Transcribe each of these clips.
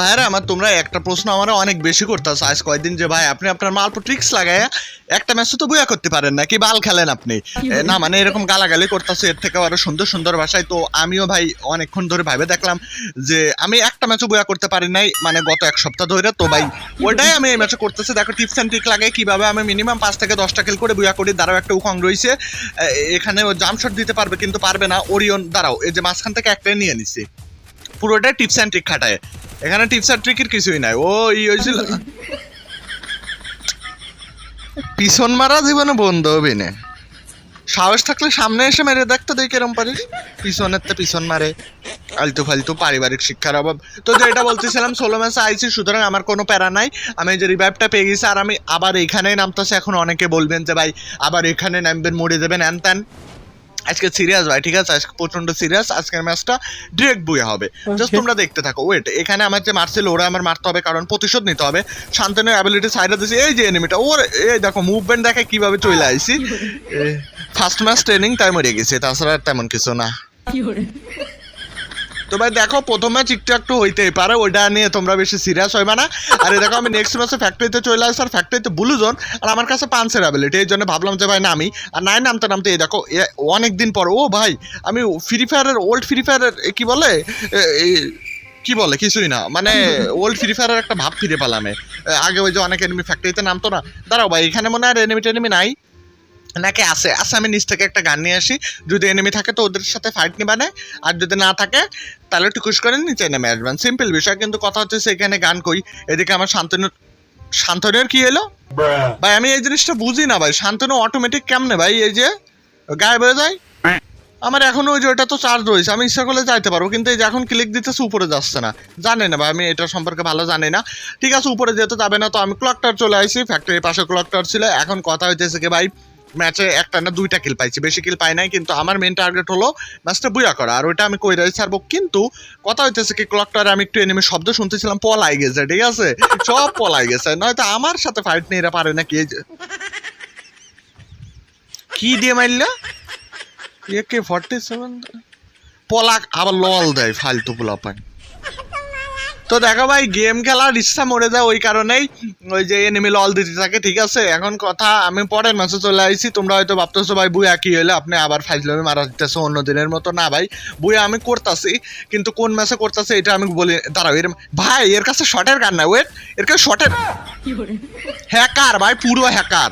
ভাইরা আমার তোমরা একটা প্রশ্ন আমার অনেক বেশি করতেছো। আজ কয়দিন যে ভাই আপনি আপনার মাল ট্রিক্স লাগায় একটা ম্যাচ তো বইয়া করতে পারেন না কি বাল খেলেন আপনি? না মানে এরকম গালাগালি করতেছে এর থেকে আরও সুন্দর সুন্দর ভাষায়। তো আমিও ভাই অনেকক্ষণ ধরে ভাবে দেখলাম যে আমি একটা ম্যাচও বইয়া করতে পারি নাই মানে গত এক সপ্তাহ ধরে। তো ভাই ওটাই আমি এই ম্যাচে করতেছি। দেখো টিপস অ্যান্ড ট্রিক লাগে কীভাবে আমি মিনিমাম পাঁচ থেকে দশটা কিল করে বইয়া করি দাঁড়াও একটা উকং রয়েছে এখানে ও জাম্প শট দিতে পারবে কিন্তু পারবে না। ওরিয়ন দাঁড়াও এই যে মাঝখান থেকে একটাই নিয়ে নিছি। পুরোটাই টিপস অ্যান্ড ট্রিক খাটায়। এখানে টিপস আর ট্রিকের কিছুই নাই। ও ই হয়েছিল পিছন মারা জীবনে বন্ধ হবে না। সাহস থাকলে সামনে এসে মেরে দেখতো দেখি এরম পারিস। পিছনের তো পিছন মারে। আলতু ফালতু পারিবারিক শিক্ষার অভাব। তো যেটা বলতেছিলাম, ষোলো ম্যাচে আইছি, সুতরাং আমার কোনো প্যারা নাই। আমি যে রিভাইভটা পেয়ে গেছি, আর আমি আবার এইখানেই নামতেছে, এখন অনেকে বলবেন যে, ভাই, আবার এখানে নামবেন, মরে যাবেন। হ্যান ত্যান আজকে সিরিয়াস ভাই ঠিক আছে? আজকে প্রচণ্ড সিরিয়াস আজকের ম্যাচটা ডিরেক্ট বুয়ে হবে। জাস্ট তোমরা দেখতে থাকো। ওয়েট এখানে আমার যে মারছিল ওরা আমার মারতে হবে কারণ প্রতিশোধ নিতে হবে। শান্তনের অ্যাবিলিটি সাইডে দিয়েছি এই যে এনিমিটা ওর এই দেখো মুভমেন্ট দেখে কীভাবে চলে আইছি। ফার্স্ট ম্যাচ ট্রেনিং তাই মরে গেছে তাছাড়া তেমন কিছু না। তো ভাই দেখো, প্রথম ম্যাচ একটু একটু হইতেই পারে, ওইটা নিয়ে তোমরা বেশি সিরিয়াস হইবে না। আর দেখো, আমি নেক্সট ম্যাচে ফ্যাক্টরিতে চলে আসছি, আর ফ্যাক্টরিতে ব্লু জোন আর আমার কাছে পাঁচের অ্যাবিলিটি এই জন্য ভাবলাম যে ভাই নামি। আর নাই নামতে নামতে, এই দেখো অনেক দিন পর, ও ভাই, আমি ফ্রি ফায়ারের ওল্ড ফ্রি ফায়ারের কি বলে? কি বলে, কিছুই না। মানে ওল্ড ফ্রি ফায়ারের একটা ভাব ফিরে পেলাম। আগে ওই যে অনেক এনিমি ফ্যাক্টরিতে নামতো না। দাঁড়াও ভাই, এখানে মনে হয় এনিমি টেনিমি নাই। নাকি আছে আছে, আমি নিচ থেকে একটা গান নিয়ে আসি। যদি এনিমি থাকে তো ওদের সাথে ফাইট নিবা না। আর যদি না থাকে তাহলে টুকুস করে নিচে নেমে আসবেন সিম্পল বিষয় কিন্তু কথা হচ্ছে সেখানে গান কই এদিকে আমার শান্তনু শান্তনুর কি এলো ভাই আমি এই জিনিসটা বুঝি না ভাই। শান্তনু অটোমেটিক কেমনে ভাই? এই যে গায়েব হয়ে যায়? আমার এখনও ওই যে ওটা তো চার্জ রয়েছে। আমি ইচ্ছা করলে যাইতে পারব কিন্তু এই যে এখন ক্লিক দিতেছে উপরে যাচ্ছে না। জানি না ভাই আমি এটা সম্পর্কে ভালো জানি না। ঠিক আছে উপরে যেতে যাবে না তো আমি ক্লকটার চলে আসি ফ্যাক্টরির পাশে ক্লকটার ছিল। এখন কথা হইতেছে কি ভাই ম্যাচে একটা না দুইটা কিল পাইছি। বেশি কিল পাই নাই, কিন্তু আমার মেন টার্গেট হলো ম্যাচটা বুয়া করা। আর ওইটা আমি কইরাই ছাড়বো, কিন্তু কথা হইতেছে কি ক্লকটারে আমি একটু এনিমি শব্দ শুনতেছিলাম, পলাই গেছে, ঠিক আছে? সব পলাই গেছে। নয়তো আমার সাথে ফাইট নিয়ে এরা পারে এই যে। কি দিয়ে মারলা একে ফর্টি সেভেন পলাক আবার লল দেয়, ফালতু পোলাপান। তো দেখো ভাই গেম খেলার ইচ্ছা মরে যায় ওই কারণেই। ওই যে এনিমি লল দিতে থাকে ঠিক আছে? এখন কথা আমি পরের ম্যাচে চলে আইছি তোমরা হয়তো ভাবতেছো ভাই বুয়া কি হলো আপনি আবার ফাইজলামে মারা দিতেছো অন্য দিনের মতো। না ভাই বুয়া আমি করতাছি কিন্তু কোন ম্যাচে করতেছে এটা আমি বলি দাঁড়াও এর ভাই এর কাছে শটের গান না ওয়েট এর কাছে শটের হ্যাকার ভাই পুরো হ্যাকার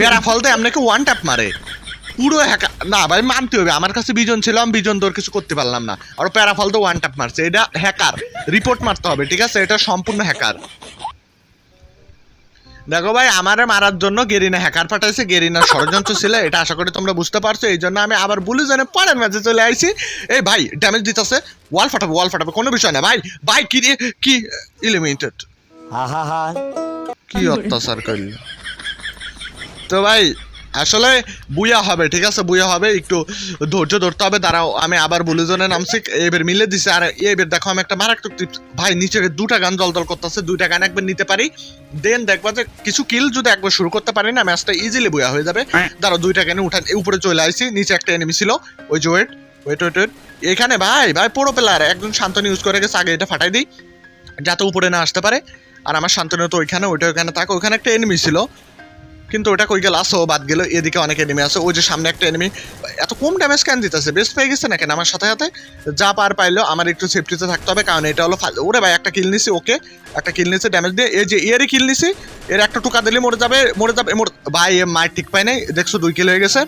পেরা ফল দেয় আপনাকে ওয়ান ট্যাপ মারে। পুরো হ্যাকার না ভাই মানতে হবে আমার কাছে বিজন ছিল আমি বিজন তোর কিছু করতে পারলাম না। আর প্যারাফল তো ওয়ান ট্যাপ মারছে এটা হ্যাকার রিপোর্ট মারতে হবে ঠিক আছে? এটা সম্পূর্ণ হ্যাকার দেখো ভাই আমারে মারার জন্য গেরিনা হ্যাকার পাঠাইছে গেরিনা ষড়যন্ত্র ছিল এটা আশা করি তোমরা বুঝতে পারছ এই জন্য আমি আবার বলি জানে পরের ম্যাচে চলে আইছি। এই ভাই ড্যামেজ দিতেছে ওয়াল ফাটাবে ওয়াল ফাটাবে কোনো বিষয় না। ভাই ভাই কি রে কি ইলিমিটেড কি অত্যাচার করল? তো ভাই আসলে বুয়া হবে ঠিক আছে? বুয়া হবে একটু ধৈর্য ধরতে হবে। দাঁড়াও আমি আবার বুলুজনে নামছি। এবার মিলে দিছে। আর এবার দেখো আমি একটা মারাত্মক টিপস ভাই নিচে দুটা গান দল দল করতেছে দুইটা গান একবার নিতে পারি। দেন দেখবা যে কিছু কিল যদি একবার শুরু করতে পারি না ম্যাচটা ইজিলি বুয়া হয়ে যাবে। দাঁড়াও দুইটা গানে উঠা উপরে চলে আসছি নিচে একটা এনিমি ছিল। ওই যে ওয়েট ওয়েট ওয়েট ওয়েট এখানে ভাই ভাই পুরো প্লেয়ার একজন শান্তনু ইউজ করে গেছে আগে এটা ফাটাই দিই। যাতে উপরে না আসতে পারে। আর আমার শান্তনু তো ওইখানে ওইটা ওইখানে থাকো ওইখানে একটা এনিমি ছিল। কিন্তু ওটা কই গেল? আসো, বাদ গেল, এদিকে অনেক এনিমি আছে। ওই যে সামনে একটা এনিমি এত কম ড্যামেজ কেন দিতেছে বেস্ট পেয়ে গেছে না কেন? আমার সাথে সাথে যা পার পাইলো, আমার একটু সেফটিতে থাকতে হবে, কারণ এটা হলো ওরে ভাই, একটা কিল নিছি, ওকে, একটা কিল নিছে ড্যামেজ দিয়ে। এই যে এরই কিল নিছি, এর একটা টুকা দিলে মরে যাবে মরে যাবে, মরে ভাই এ মার ঠিক পাই নাই, দেখছ, দুই কিল হয়ে গেছে।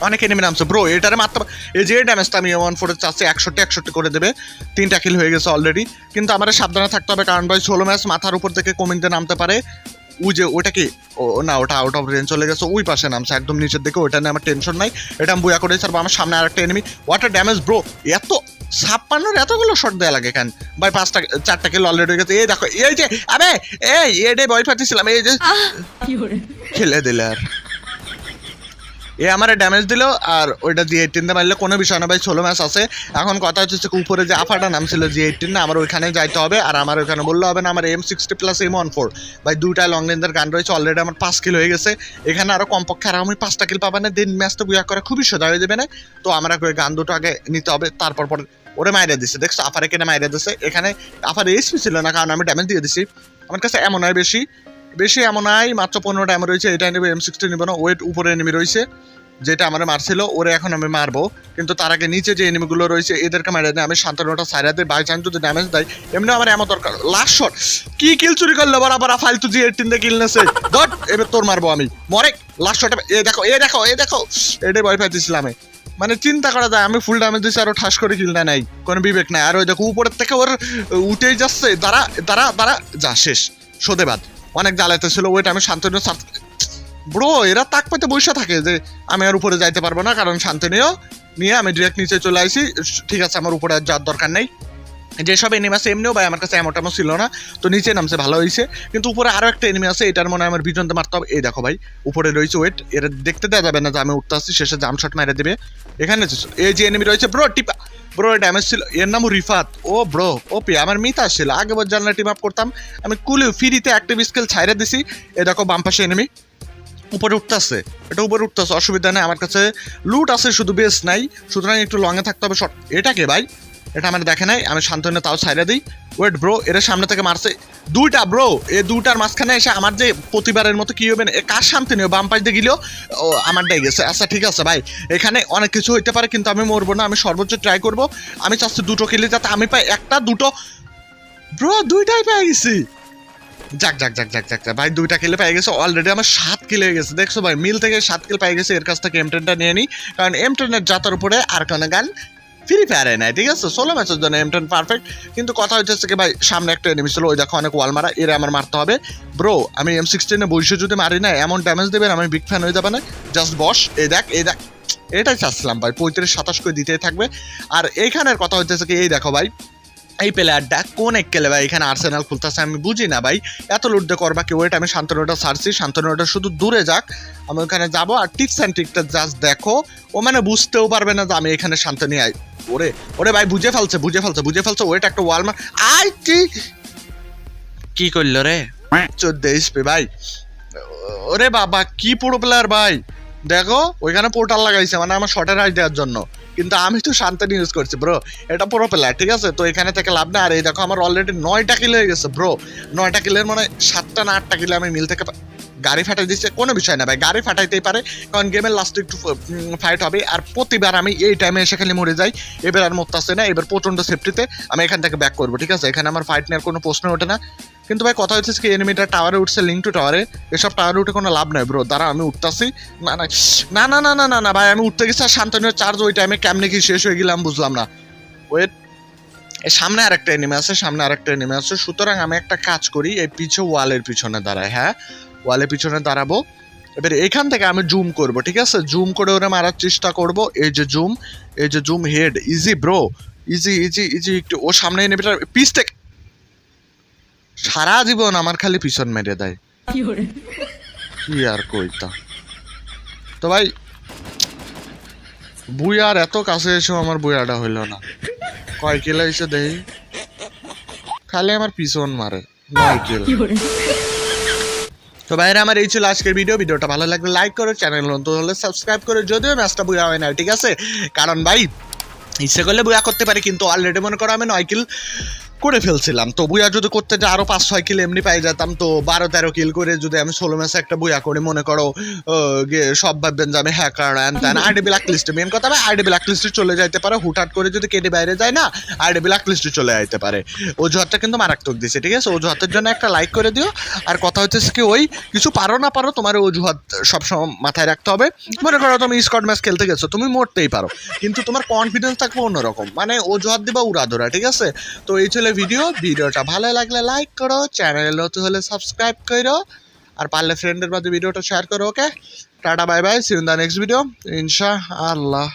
অনেক এনিমি নামছে। ব্রো এটারে মারতে পা- এই যে ড্যামেজটা আমি ওয়ান ফোরে চাচ্ছি, একষট্টি একষট্টি করে দেবে। তিনটা কিল হয়ে গেছে অলরেডি কিন্তু আমার সাবধানে থাকতে হবে, কারণ ভাই, ষোলো ম্যাচ মাথার উপর থেকে কমিংতে নামতে পারে। ওই যে ওটা কি ও না ওটা আউট অফ রেঞ্জ চলে গেছে ওই পাশে নামছে একদম নিচের দিকে ওটা নিয়ে আমার টেনশন নাই। এটা আমি বুয়া করে ছাড়বো আমার সামনে আর একটা এনিমি ওয়াটার ড্যামেজ ব্রো এত ছাপ্পান্নর এতগুলো শট দেওয়া লাগে কেন? ভাই পাঁচটা চারটা কিলো অলরেডি হয়ে গেছে। এই দেখো এই যে আবে এই এডে বয় পাঠিয়েছিলাম এই যে খেলে দিলে আর। এ আমার ড্যামেজ দিল, আর ওইটা জি এইটিনতে মারলে কোনো বিষয় না ভাই, ষোলো ম্যাচ আছে। এখন কথা হচ্ছে উপরে যে আফাটা নাম ছিল জি এইটিন আমার ওইখানে যাইতে হবে, আর আমার ওইখানে বললে হবে না, আমার M sixty plus M one four ভাই, দুইটা লং রেঞ্জের গান রয়েছে অলরেডি আমার পাঁচ কিল হয়ে গেছে। এখানে আরও কমপক্ষে, আর আমি পাঁচটা কিল পাবে না, দিন ম্যাচটা বুয়া করা খুবই সোজা হয়ে যাবে না। তো আমরা ওই গান দুটো আগে নিতে হবে, তারপর পর ওরে মাইরে দিচ্ছে দেখছ, আফারে কেনে মাইরে দিচ্ছে এখানে আফার এসপি ছিল না, কারণ আমি ড্যামেজ দিয়ে দিছি। আমার কাছে এমন হয় বেশি। বেশি এমন নাই, মাত্র পনেরোটা এমন রয়েছে, এটা নেবে এম সিক্সটি নেব না ওয়েট উপরে এনিমি রয়েছে, যেটা আমার মারছিল, ওরে এখন আমি মারবো। কিন্তু তার আগে নিচে যে এনিমিগুলো রয়েছে, এদেরকে মারে আমি শান্তানোটা সাইরা দিই বাই চান্স যদি ড্যামেজ দেয় এমনি আমার এমন দরকার। লাস্ট শট কি কিল চুরি করল, বরাবর ফালতু জি এইটিন দিয়ে কিল নেছে। দট এবার তোর মারবো আমি। মরে লাস্ট শটে এ দেখো এ দেখো এ দেখো, এটাই ভয় পাইতেছিলাম আমি। মানে চিন্তা করা যায়, আমি ফুল ড্যামেজ দিচ্ছি আরও ঠাস করে কিল নাই, কোনো বিবেক নাই। আর ওই দেখো, উপরের থেকে ওর উঠেই যাচ্ছে, দাঁড়া দাঁড়া দাঁড়া, যা, শেষ, সোদে বাদ। অনেক জ্বালাইতে ছিল ওইটা আমি শান্তনু ব্রো, এরা তাক পেতে বসে থাকে যে আমি আর উপরে যাইতে পারব না, কারণ শান্তনীয় নিয়ে আমি ডিরেক্ট নিচে চলে আসি ঠিক আছে, আমার উপরে আর যাওয়ার দরকার নেই। যেসব এনিমি আছে, এমনিও ভাই আমার কাছে এমন ছিল না, তো নিচে নামছে, ভালো হয়েছে কিন্তু উপরে আরও একটা এনিমি আছে, এটার মনে হয় আমার বিজনতে মারতে হবে। এই দেখো ভাই, উপরে রয়েছে ওয়েট এর দেখতে দেওয়া যাবে না যে আমি উঠতে আসছি, শেষে জাম শট মেরে দেবে। এখানে এই যে এনিমি রয়েছে ব্রো টিপা ব্রো ড্যামেজ ছিল এর নাম রিফাত। ও ব্রো ওপি আমার মিতা ছিল আগে বার জানলা টিম আপ করতাম। আমি কুলি ফ্রিতে অ্যাক্টিভ স্কেল ছাইরে দিছি। এ দেখো, বাম পাশে এনেমি উপরে উঠতেছে। এটা উপরে উঠতেছে, অসুবিধা নেই। আমার কাছে লুট আছে, শুধু বেস নাই। সুতরাং একটু লঙে থাকতে হবে। শর্ট এটাকে ভাই? এটা আমার দেখে নাই, আমি শান্তনে তাও ছাইড়া দিই। ওয়েট ব্রো এরা সামনে থেকে মারছে। দুইটা ব্রো এই দুইটার মাঝখানে এসে আমার যে প্রতিবারের মতো কি হবে না, এ কার শান্তি নেই বাম পাশ দিয়ে গেলেও আমারটাই গেছে। আচ্ছা ঠিক আছে, ভাই, এখানে অনেক কিছু হইতে পারে, কিন্তু আমি মরবো না, আমি সর্বোচ্চ ট্রাই করব। আমি চাচ্ছি দুটো কিলে যাতে আমি পাই একটা, দুটো। ব্রো দুইটাই পেয়ে গেছি। যাক যাক যাক যাক যাক। ভাই, দুইটা কিলে পেয়ে গেছে অলরেডি আমার সাত কিলে গেছে। দেখছ ভাই মিল থেকে সাত কিল পেয়ে গেছে, এর কাছ থেকে এম টেনটা নিয়ে নিই কারণ এম টেনের জাতার উপরে আর কোনো গান ফ্রি ফায়ারে নাই, ঠিক আছে? ষোলো ম্যাচের জন্য এম টেন পারফেক্ট কিন্তু কথা হচ্ছে কি ভাই, সামনে একটা এনিমি ছিল, ওই দেখো অনেক ওয়াল মারা, এরা আমার মারতে হবে। ব্রো আমি এম সিক্সটিনে বসে যদি মারি না এমন ড্যামেজ দেবেন, আমি বিগ ফ্যান হয়ে যাবে না। জাস্ট বস এই দেখ এই দেখ, এটাই চাচ্ছিলাম ভাই, পঁয়ত্রিশ, সাতাশ করে দিতেই থাকবে। আর এইখানের কথা হচ্ছে কি, এই দেখো ভাই, এই প্লেয়ারটা কোন এক কেলে ভাই, এখানে আর্সেনাল খুলতেছে, আমি বুঝি না ভাই। এত লুট দিয়ে করবা কি ওয়েট আমি শান্তনুটা ছাড়ছি শান্তনুটা শুধু দূরে যাক, আমি ওখানে যাব। আর টিপস অ্যান্ড ট্রিকটা জাস্ট দেখো, ও মানে বুঝতেও পারবে না যে আমি এখানে শান্তনি আই ওরে ওরে ভাই বুঝে ফেলছে বুঝে ফেলছে বুঝে ফেলছে ওয়েট একটা ওয়াল মার। আই কি? কি করল রে? চোদ্দ এসপি ভাই। ওরে বাবা কি পুরো প্লেয়ার ভাই। দেখো ওইখানে পোর্টাল লাগাইছে মানে আমার শর্টের আইডিয়ার দেওয়ার জন্য। কিন্তু আমি তো শান্তনি ইউজ করছি ব্রো এটা পুরো প্লেয়ার ঠিক আছে? তো এখানে থেকে লাভ না আর এই দেখো আমার অলরেডি নয়টা কিলো হয়ে গেছে ব্রো নয়টা কিলের মানে সাতটা না আটটা কিলো আমি মিল থেকে গাড়ি ফাটাই দিচ্ছে, কোনো বিষয় না ভাই, গাড়ি ফাটাইতেই পারে, কারণ গেমের লাস্টে একটু ফাইট হবে, আর প্রতিবার আমি এই টাইমে এসে খালি মরে যাই, এবার আর মরতে না, এবার প্রচণ্ড সেফটিতে আমি এখান থেকে ব্যাক করব, ঠিক আছে? এখানে আমার ফাইট নেওয়ার কোনো প্রশ্ন ওঠে না। কিন্তু ভাই, কথা হচ্ছে কি এনিমিটা টাওয়ারে উঠছে লিঙ্ক টু টাওয়ারে এসব টাওয়ারে উঠে কোনো লাভ নাই ব্রো দাঁড়া, আমি উঠতাছি। না না না না না না না না, ভাই, আমি উঠতে গেছি, আর শান্তনীয় চার্জ ওই টাইমে কেমনে কি শেষ হয়ে গেলাম বুঝলাম না। ওয়েট সামনে আরেকটা এনিমে আছে, সামনে আরেকটা এনিমি আছে, সুতরাং আমি একটা কাজ করি, এই পিছু ওয়ালের পিছনে দাঁড়াই হ্যাঁ? ওয়ালের পিছনে দাঁড়াবো। এবার এখান থেকে আমি জুম করব ঠিক আছে? জুম করে ওরা মারার চেষ্টা করব। এই যে জুম এই যে zoom head easy bro easy easy easy একটু ও সামনে এনিমিটার পিস থেকে সারা জীবন আমার খালি পিছন মেরে দেয়। কি আর কইতা তো? ভাই বুয়ার এত কাছে এসেও আমার বুয়াটা হইল না। কয় কিলো এসে দেই খালি আমার পিছন মারে নয় কিলো। তো ভাইরা, আমার এই ছিল আজকের ভিডিও ভিডিওটা ভালো লাগলে লাইক করো চ্যানেল নতুন হলে সাবস্ক্রাইব করো। যদিও ম্যাচটা বুয়া হয় না ঠিক আছে? কারণ ভাই, ইচ্ছে করলে বুয়া করতে পারি, কিন্তু অলরেডি মনে করো আমি নয় কিল করে ফেলছিলাম। তো বুয়া যদি করতে যে আরও পাঁচ ছয় কিল এমনি পাই যেতাম তো বারো তেরো কিল করে যদি আমি ষোলো ম্যাচে একটা বুয়া করে মনে করো সব ভাববেন যে আমি হ্যাকার অ্যান ত্যান আইডি ব্ল্যাক লিস্টে মেন কথা ভাই আইডি ব্ল্যাক লিস্টে চলে যাইতে পারে হুটহাট করে যদি কেটে বাইরে যায় না আইডি ব্ল্যাক লিস্টে চলে যাইতে পারে। অজুহাতটা কিন্তু মারাত্মক দিছে ঠিক আছে? অজুহাতের জন্য একটা লাইক করে দিও। আর কথা হচ্ছে কি ওই কিছু পারো না পারো তোমার অজুহাত সবসময় মাথায় রাখতে হবে। মনে করো তুমি স্কট ম্যাচ খেলতে গেছো তুমি মরতেই পারো। কিন্তু তোমার কনফিডেন্স থাকবে অন্যরকম। মানে অজুহাত দিবা উড়াধরা ঠিক আছে? তো এই ছিল ভিডিও ভিডিওটা ভালো লাগলে লাইক করো চ্যানেলে নতুন হলে সাবস্ক্রাইব করো, আর পারলে ফ্রেন্ডের মাঝে ভিডিওটা শেয়ার করো okay tata bye bye see you in the next video ইনশা আল্লাহ